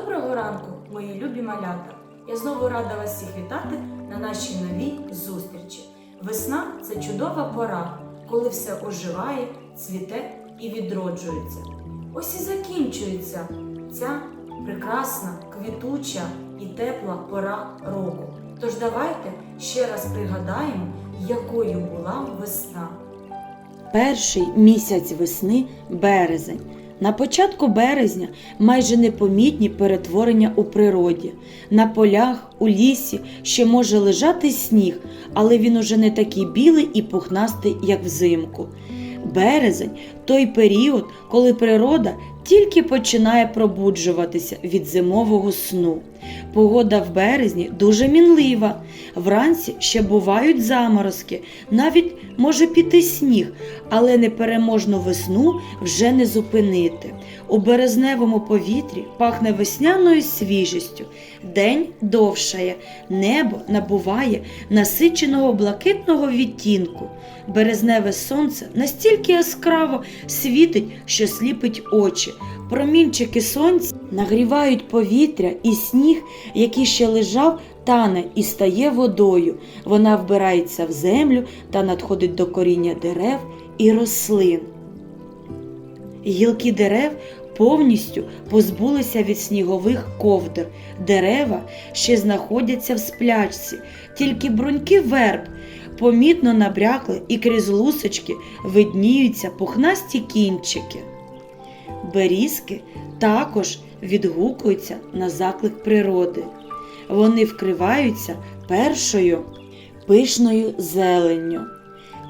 Доброго ранку, мої любі малята! Я знову рада вас всіх вітати на нашій новій зустрічі. Весна це чудова пора, коли все оживає, цвіте і відроджується. Ось і закінчується ця прекрасна, квітуча і тепла пора року. Тож давайте ще раз пригадаємо, якою була весна. Перший місяць весни березень. На початку березня майже непомітні перетворення у природі. На полях, у лісі ще може лежати сніг, але він уже не такий білий і пухнастий, як взимку. Березень той період, коли природа тільки починає пробуджуватися від зимового сну. Погода в березні дуже мінлива. Вранці ще бувають заморозки, навіть може піти сніг, але непереможну весну вже не зупинити. У березневому повітрі пахне весняною свіжістю, день довшає, небо набуває насиченого блакитного відтінку. Березневе сонце настільки яскраво світить, що сліпить очі. Промінчики сонця нагрівають повітря, і сніг, який ще лежав, тане і стає водою. Вона вбирається в землю та надходить до коріння дерев і рослин. Гілки дерев повністю позбулися від снігових ковдр. Дерева ще знаходяться в сплячці, тільки бруньки верб помітно набрякли і крізь лусочки видніються пухнасті кінчики. Берізки також відгукуються на заклик природи. Вони вкриваються першою пишною зеленню.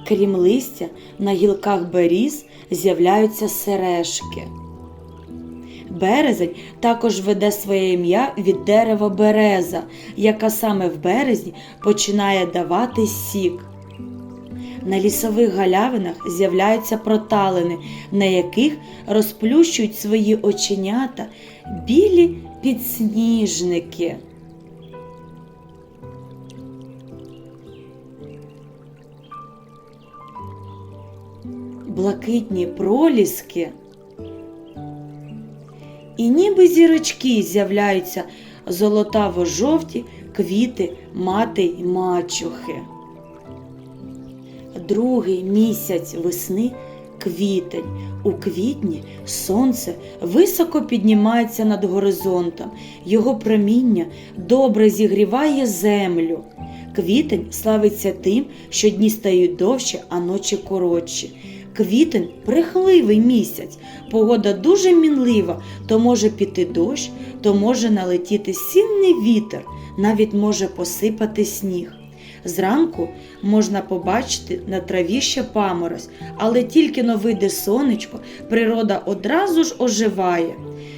Крім листя, на гілках беріз з'являються сережки. Березень також веде своє ім'я від дерева береза, яка саме в березні починає давати сік. На лісових галявинах з'являються проталини, на яких розплющують свої оченята білі підсніжники. Блакитні проліски. І ніби зірочки з'являються золотаво-жовті квіти мати й мачухи. Другий місяць весни квітень. У квітні сонце високо піднімається над горизонтом, його проміння добре зігріває землю. Квітень славиться тим, що дні стають довші, а ночі коротші. Квітень брехливий місяць, погода дуже мінлива, то може піти дощ, то може налетіти сінний вітер, навіть може посипати сніг. Зранку можна побачити на траві ще паморозь, але тільки но вийде сонечко, природа одразу ж оживає.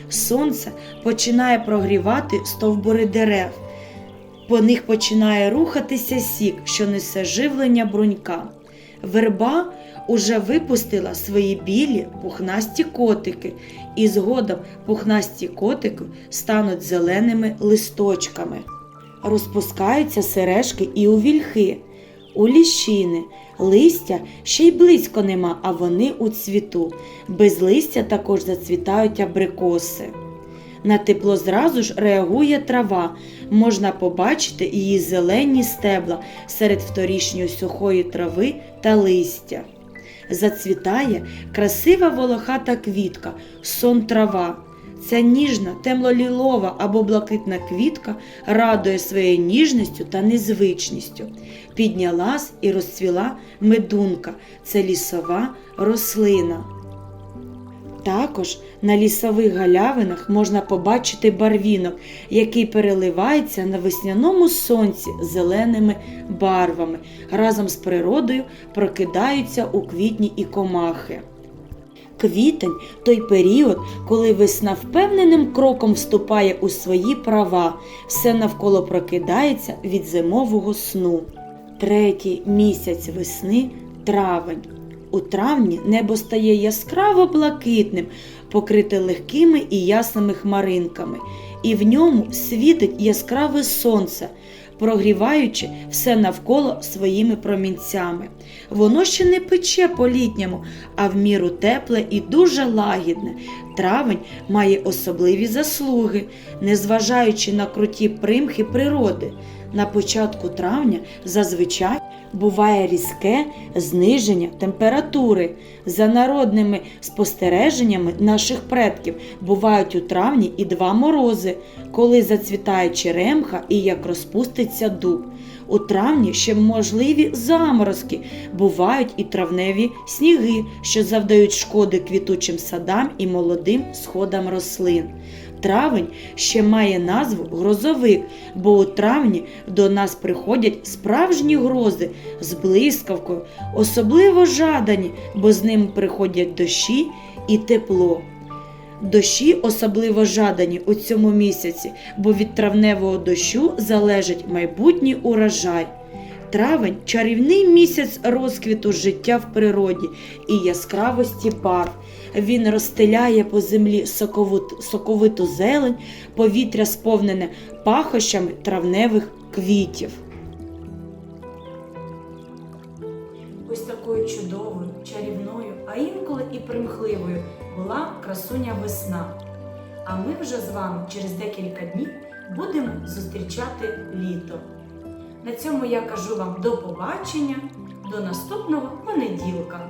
Сонце починає прогрівати стовбури дерев. По них починає рухатися сік, що несе живлення брунька. Верба уже випустила свої білі пухнасті котики, і згодом пухнасті котики стануть зеленими листочками. Розпускаються сережки і у вільхи, у ліщини. Листя ще й близько нема, а вони у цвіту. Без листя також зацвітають абрикоси. На тепло зразу ж реагує трава. Можна побачити її зелені стебла серед вторішньої сухої трави та листя. Зацвітає красива волохата квітка, сон трава. Ця ніжна, темлолілова або блакитна квітка радує своєю ніжністю та незвичністю. Піднялась і розцвіла медунка це лісова рослина. Також на лісових галявинах можна побачити барвінок, який переливається на весняному сонці зеленими барвами. Разом з природою прокидаються у квітні і комахи. Квітень той період, коли весна впевненим кроком вступає у свої права, все навколо прокидається від зимового сну. Третій місяць весни травень. У травні небо стає яскраво блакитним, покрите легкими і ясними хмаринками, і в ньому світить яскраве сонце. Прогріваючи все навколо своїми промінцями. Воно ще не пече по-літньому, а в міру тепле і дуже лагідне. Травень має особливі заслуги, незважаючи на круті примхи природи. На початку травня зазвичай буває різке зниження температури. За народними спостереженнями наших предків бувають у травні і два морози, коли зацвітає черемха і як розпуститься дуб. У травні ще можливі заморозки, бувають і травневі сніги, що завдають шкоди квітучим садам і молодим сходам рослин. Травень ще має назву грозовик, бо у травні до нас приходять справжні грози з блискавкою, особливо жадані, бо з ними приходять дощі і тепло. Дощі особливо жадані у цьому місяці, бо від травневого дощу залежить майбутній урожай. Травень чарівний місяць розквіту життя в природі і яскравості барв. Він розстеляє по землі соковиту, зелень, повітря сповнене пахощами травневих квітів. Ось такою чудовою, чарівною, а інколи і примхливою була красуня весна. А ми вже з вами через декілька днів будемо зустрічати літо. На цьому я кажу вам до побачення, до наступного понеділка.